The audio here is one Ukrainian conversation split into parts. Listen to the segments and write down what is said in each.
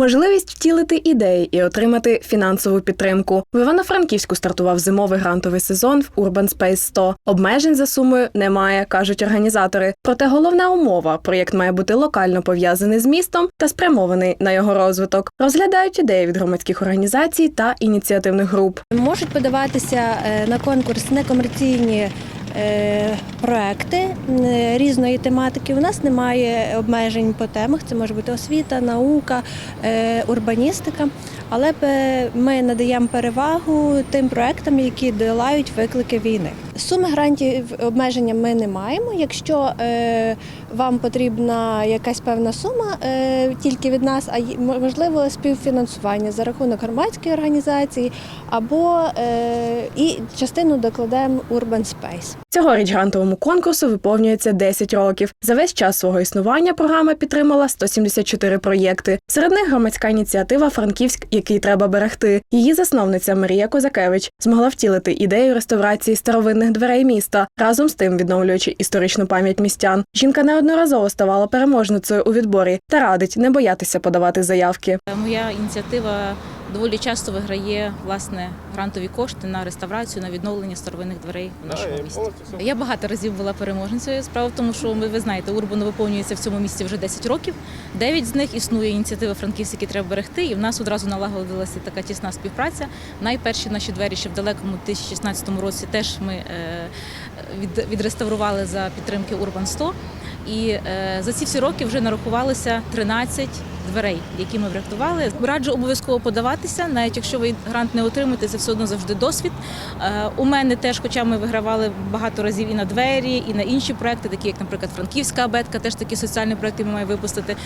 Можливість втілити ідеї і отримати фінансову підтримку. В Івано-Франківську стартував зимовий грантовий сезон в Urban Space 100. Обмежень за сумою немає, кажуть організатори. Проте головна умова проєкт має бути локально пов'язаний з містом та спрямований на його розвиток. Розглядають ідеї від громадських організацій та ініціативних груп. Можуть подаватися е, на конкурс некомерційні проекти е, різної тематики. У нас немає обмежень по темах. Це може бути освіта, наука, е, урбаністика. Але е, ми надаємо перевагу тим проектам, які долають виклики війни. Суми грантів обмеження ми не маємо. Якщо е, вам потрібна якась певна сума е, тільки від нас, а можливо співфінансування за рахунок громадської організації або е, і частину докладемо Urban Space. Цьогоріч грантовому конкурсу виповнюється 10 років. За весь час свого існування програма підтримала 174 проєкти. Серед них громадська ініціатива Франківськ, який треба берегти. Її засновниця Марія Козакевич змогла втілити ідею реставрації старовинних дверей міста, разом з тим відновлюючи історичну пам'ять містян. Жінка неодноразово ставала переможницею у відборі та радить не боятися подавати заявки. Моя ініціатива доволі часто виграє власне грантові кошти на реставрацію, на відновлення старовинних дверей в нашому місті. Я багато разів була переможницею. Справа в тому, що ми ви знаєте, Урбан виповнюється в цьому місті вже 10 років. Дев'ять з них існує ініціатива Франківськ, які треба берегти, і в нас одразу налагодилася така тісна співпраця. Найперші наші двері ще в далекому 2016 році теж ми е, відреставрували за підтримки Урбан 100. І е, за ці всі роки вже нарахувалися 13 дверей, які ми врятували. Раджу обов'язково подаватися, навіть якщо ви грант не отримаєте, це все одно завжди досвід. Е, у мене теж, хоча ми вигравали багато разів і на двері, і на інші проекти, такі як, наприклад, Франківська абетка, теж такі соціальні проекти ми маємо випустити.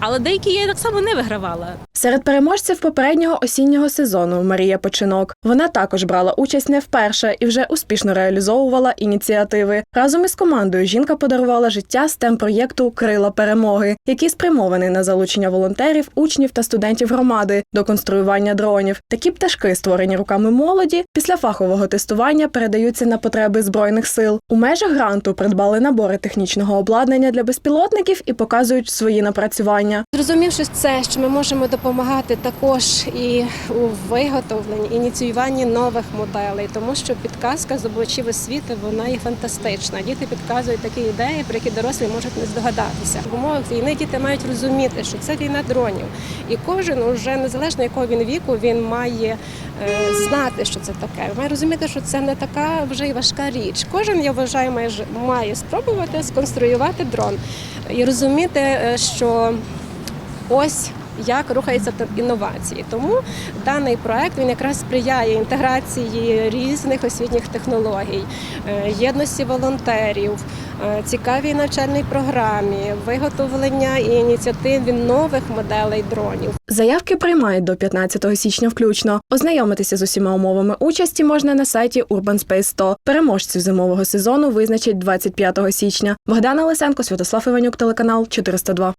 Але деякі я так само не вигравала. Серед переможців попереднього осіннього сезону Марія Починок. Вона також брала участь не вперше і вже успішно реалізовувала ініціативи. Разом із командою жінка подарувала життя stem проєкту Крила перемоги, який спрямований на залучення волонтерів, учнів та студентів громади до конструювання дронів. Такі пташки, створені руками молоді, після фахового тестування передаються на потреби збройних сил. У межах гранту придбали набори технічного обладнання для безпілотників і показують свої напрацювання. Зрозумівши це, що ми можемо допомагати також і у виготовленні, ініціюванні нових моделей, тому що підказка здобувачів освіти вона є фантастична. Діти підказують такі ідеї, про які дорослі можуть не здогадатися. В умовах війни діти мають розуміти, що це війна дронів, і кожен уже незалежно якого він віку, він має е, знати, що це таке. Має розуміти, що це не така вже й важка річ. Кожен я вважаю, має має спробувати сконструювати дрон і розуміти, е, що ось як рухаються інновації. Тому даний проект він якраз сприяє інтеграції різних освітніх технологій, е, єдності волонтерів, е, цікавій навчальній програмі, виготовлення і ініціативі нових моделей дронів. Заявки приймають до 15 січня включно. Ознайомитися з усіма умовами участі можна на сайті Urban Space 100. Переможців зимового сезону визначать 25 січня. Богдана Лисенко, Святослав Іванюк, телеканал 402.